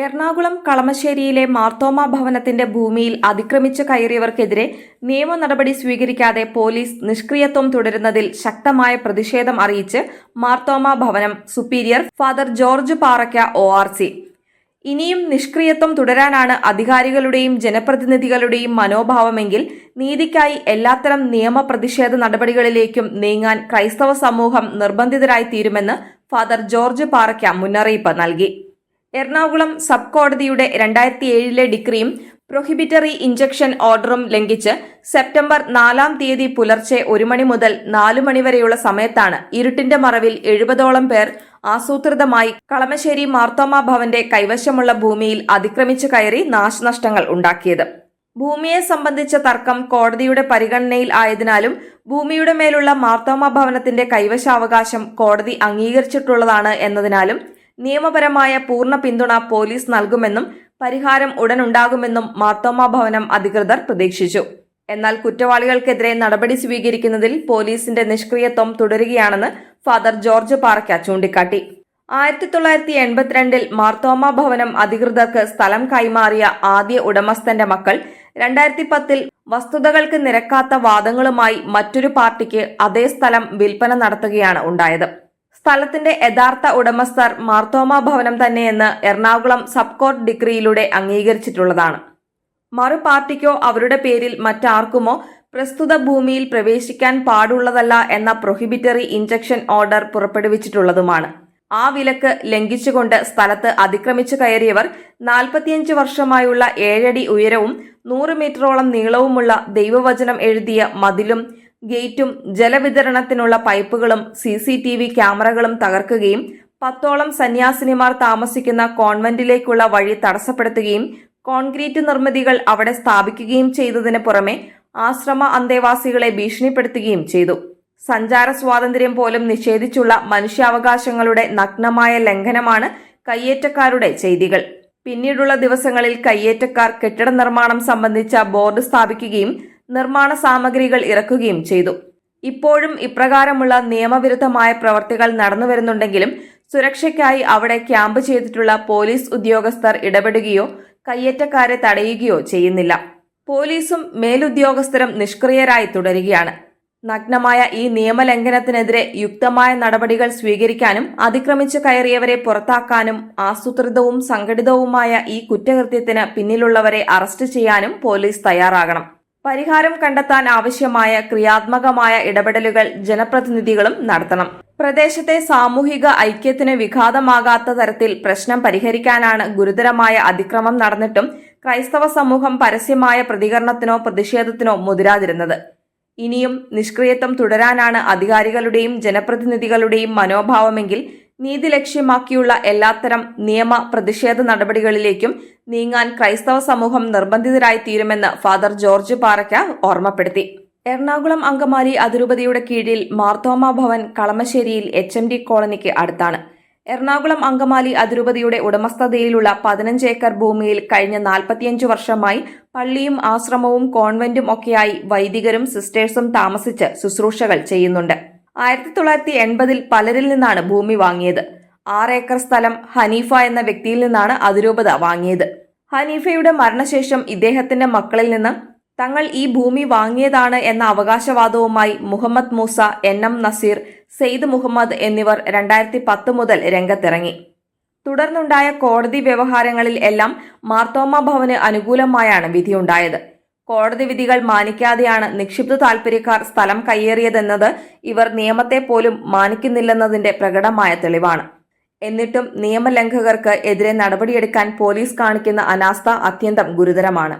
എറണാകുളം കളമശ്ശേരിയിലെ മാർത്തോമ ഭവനത്തിന്റെ ഭൂമിയിൽ അതിക്രമിച്ച് കയറിയവർക്കെതിരെ നിയമ നടപടി സ്വീകരിക്കാതെ പോലീസ് നിഷ്ക്രിയത്വം തുടരുന്നതിൽ ശക്തമായ പ്രതിഷേധം അറിയിച്ച് മാർത്തോമ ഭവനം സുപ്പീരിയർ ഫാദർ ജോർജ് പാറയ്ക്ക ഒ ഇനിയും നിഷ്ക്രിയത്വം തുടരാനാണ് അധികാരികളുടെയും ജനപ്രതിനിധികളുടെയും മനോഭാവമെങ്കിൽ നീതിക്കായി എല്ലാത്തരം നിയമ പ്രതിഷേധ നടപടികളിലേക്കും നീങ്ങാൻ ക്രൈസ്തവ സമൂഹം നിർബന്ധിതരായി തീരുമെന്ന് ഫാദർ ജോർജ് പാറയ്ക്ക മുന്നറിയിപ്പ് നൽകി. എറണാകുളം സബ് കോടതിയുടെ രണ്ടായിരത്തി ഏഴിലെ ഡിഗ്രിയും പ്രൊഹിബിറ്ററി ഇഞ്ചക്ഷൻ ഓർഡറും ലംഘിച്ച് സെപ്റ്റംബർ നാലാം തീയതി പുലർച്ചെ ഒരു മണി മുതൽ നാലു മണിവരെയുള്ള സമയത്താണ് ഇരുട്ടിന്റെ മറവിൽ എഴുപതോളം പേർ ആസൂത്രിതമായി കളമശ്ശേരി മാർത്തോമ ഭവന്റെ കൈവശമുള്ള ഭൂമിയിൽ അതിക്രമിച്ചു കയറി നാശനഷ്ടങ്ങൾ ഉണ്ടാക്കിയത്. ഭൂമിയെ സംബന്ധിച്ച തർക്കം കോടതിയുടെ പരിഗണനയിൽ ആയതിനാലും ഭൂമിയുടെ മേലുള്ള മാർത്തോമ ഭവനത്തിന്റെ കൈവശാവകാശം കോടതി അംഗീകരിച്ചിട്ടുള്ളതാണ് എന്നതിനാലും നിയമപരമായ പൂർണ പിന്തുണ പോലീസ് നൽകുമെന്നും പരിഹാരം ഉടനുണ്ടാകുമെന്നും മാർത്തോമ ഭവനം അധികൃതർ പ്രതീക്ഷിച്ചു. എന്നാൽ കുറ്റവാളികൾക്കെതിരെ നടപടി സ്വീകരിക്കുന്നതിൽ പോലീസിന്റെ നിഷ്ക്രിയത്വം തുടരുകയാണെന്ന് ഫാദർ ജോർജ് പാറയ്ക്ക ചൂണ്ടിക്കാട്ടി. ആയിരത്തി തൊള്ളായിരത്തി എൺപത്തിരണ്ടിൽ മാർത്തോമ ഭവനം അധികൃതർക്ക് സ്ഥലം കൈമാറിയ ആദ്യ ഉടമസ്ഥന്റെ മക്കൾ രണ്ടായിരത്തി പത്തിൽ വസ്തുതകൾക്ക് നിരക്കാത്ത വാദങ്ങളുമായി മറ്റൊരു പാർട്ടിക്ക് അതേ സ്ഥലം വിൽപ്പന നടത്തുകയാണ് ഉണ്ടായത്. സ്ഥലത്തിന്റെ യഥാർത്ഥ ഉടമസ്ഥർ മാർത്തോമ ഭവനം തന്നെയെന്ന് എറണാകുളം സബ് കോർട്ട് ഡിഗ്രിയിലൂടെ അംഗീകരിച്ചിട്ടുള്ളതാണ്. മറു പാർട്ടിക്കോ അവരുടെ പേരിൽ മറ്റാർക്കുമോ പ്രസ്തുത ഭൂമിയിൽ പ്രവേശിക്കാൻ പാടുള്ളതല്ല എന്ന പ്രൊഹിബിറ്ററി ഇഞ്ചക്ഷൻ ഓർഡർ പുറപ്പെടുവിച്ചിട്ടുള്ളതുമാണ്. ആ വിലക്ക് ലംഘിച്ചുകൊണ്ട് സ്ഥലത്ത് അതിക്രമിച്ചു കയറിയവർ നാൽപ്പത്തിയഞ്ച് വർഷമായുള്ള ഏഴടി ഉയരവും നൂറ് മീറ്ററോളം നീളവുമുള്ള ദൈവവചനം എഴുതിയ മതിലും ഗേറ്റും ജലവിതരണത്തിനുള്ള പൈപ്പുകളും സി സി ടി വി ക്യാമറകളും തകർക്കുകയും പത്തോളം സന്യാസിനിമാർ താമസിക്കുന്ന കോൺവെന്റിലേക്കുള്ള വഴി തടസ്സപ്പെടുത്തുകയും കോൺക്രീറ്റ് നിർമ്മിതികൾ അവിടെ സ്ഥാപിക്കുകയും ചെയ്തതിന് പുറമെ ആശ്രമ അന്തേവാസികളെ ഭീഷണിപ്പെടുത്തുകയും ചെയ്തു. സഞ്ചാര സ്വാതന്ത്ര്യം പോലും നിഷേധിച്ചുള്ള മനുഷ്യാവകാശങ്ങളുടെ നഗ്നമായ ലംഘനമാണ് കയ്യേറ്റക്കാരുടെ ചെയ്തികൾ. പിന്നീടുള്ള ദിവസങ്ങളിൽ കയ്യേറ്റക്കാർ കെട്ടിട നിർമ്മാണം സംബന്ധിച്ച ബോർഡ് സ്ഥാപിക്കുകയും നിർമ്മാണ സാമഗ്രികൾ ഇറക്കുകയും ചെയ്തു. ഇപ്പോഴും ഇപ്രകാരമുള്ള നിയമവിരുദ്ധമായ പ്രവർത്തികൾ നടന്നു വരുന്നുണ്ടെങ്കിലും സുരക്ഷയ്ക്കായി അവിടെ ക്യാമ്പ് ചെയ്തിട്ടുള്ള പോലീസ് ഉദ്യോഗസ്ഥർ ഇടപെടുകയോ കയ്യേറ്റക്കാരെ തടയുകയോ ചെയ്യുന്നില്ല. പോലീസും മേലുദ്യോഗസ്ഥരും നിഷ്ക്രിയരായി തുടരുകയാണ്. നഗ്നമായ ഈ നിയമലംഘനത്തിനെതിരെ യുക്തമായ നടപടികൾ സ്വീകരിക്കാനും അതിക്രമിച്ചു കയറിയവരെ പുറത്താക്കാനും ആസൂത്രിതവും സംഘടിതവുമായ ഈ കുറ്റകൃത്യത്തിന് പിന്നിലുള്ളവരെ അറസ്റ്റ് ചെയ്യാനും പോലീസ് തയ്യാറാകണം. പരിഹാരം കണ്ടെത്താൻ ആവശ്യമായ ക്രിയാത്മകമായ ഇടപെടലുകൾ ജനപ്രതിനിധികളും നടത്തണം. പ്രദേശത്തെ സാമൂഹിക ഐക്യത്തിന് വിഘാതമാകാത്ത തരത്തിൽ പ്രശ്നം പരിഹരിക്കാനാണ് ഗുരുതരമായ അതിക്രമം നടന്നിട്ടും ക്രൈസ്തവ സമൂഹം പരസ്യമായ പ്രതികരണത്തിനോ പ്രതിഷേധത്തിനോ മുതിരാതിരുന്നത്. ഇനിയും നിഷ്ക്രിയത്വം തുടരാനാണ് അധികാരികളുടെയും ജനപ്രതിനിധികളുടെയും മനോഭാവമെങ്കിൽ നീതി ലക്ഷ്യമാക്കിയുള്ള എല്ലാത്തരം നിയമ പ്രതിഷേധ നടപടികളിലേക്കും നീങ്ങാൻ ക്രൈസ്തവ സമൂഹം നിർബന്ധിതരായി തീരുമെന്ന് ഫാദർ ജോർജ് പാറയ്ക്ക ഓർമ്മപ്പെടുത്തി. എറണാകുളം അങ്കമാലി അതിരൂപതയുടെ കീഴിൽ മാർത്തോമ ഭവൻ കളമശ്ശേരിയിൽ എച്ച് എം ഡി കോളനിക്ക് അടുത്താണ്. എറണാകുളം അങ്കമാലി അതിരൂപതയുടെ ഉടമസ്ഥതയിലുള്ള പതിനഞ്ച് ഏക്കർ ഭൂമിയിൽ കഴിഞ്ഞ നാൽപ്പത്തിയഞ്ച് വർഷമായി പള്ളിയും ആശ്രമവും കോൺവെന്റും ഒക്കെയായി വൈദികരും സിസ്റ്റേഴ്സും താമസിച്ച് ശുശ്രൂഷകൾ ചെയ്യുന്നുണ്ട്. ആയിരത്തി തൊള്ളായിരത്തി എൺപതിൽ പലരിൽ നിന്നാണ് ഭൂമി വാങ്ങിയത്. ആറ് ഏക്കർ സ്ഥലം ഹനീഫ എന്ന വ്യക്തിയിൽ നിന്നാണ് അതിരൂപത വാങ്ങിയത്. ഹനീഫയുടെ മരണശേഷം ഇദ്ദേഹത്തിന്റെ മക്കളിൽ നിന്ന് തങ്ങൾ ഈ ഭൂമി വാങ്ങിയതാണ് എന്ന അവകാശവാദവുമായി മുഹമ്മദ് മൂസ എൻ എം നസീർ സെയ്ദ് മുഹമ്മദ് എന്നിവർ രണ്ടായിരത്തി പത്ത് മുതൽ രംഗത്തിറങ്ങി. തുടർന്നുണ്ടായ കോടതി വ്യവഹാരങ്ങളിൽ എല്ലാം മാർത്തോമ ഭവന് അനുകൂലമായാണ് വിധിയുണ്ടായത്. കോടതി വിധികൾ മാനിക്കാതെയാണ് നിക്ഷിപ്ത താൽപര്യക്കാർ സ്ഥലം കയ്യേറിയതെന്നത് ഇവർ നിയമത്തെ പോലും മാനിക്കുന്നില്ലെന്നതിന്റെ പ്രകടമായ തെളിവാണ്. എന്നിട്ടും നിയമലംഘകർക്ക് എതിരെ നടപടിയെടുക്കാൻ പോലീസ് കാണിക്കുന്ന അനാസ്ഥ അത്യന്തം ഗുരുതരമാണ്.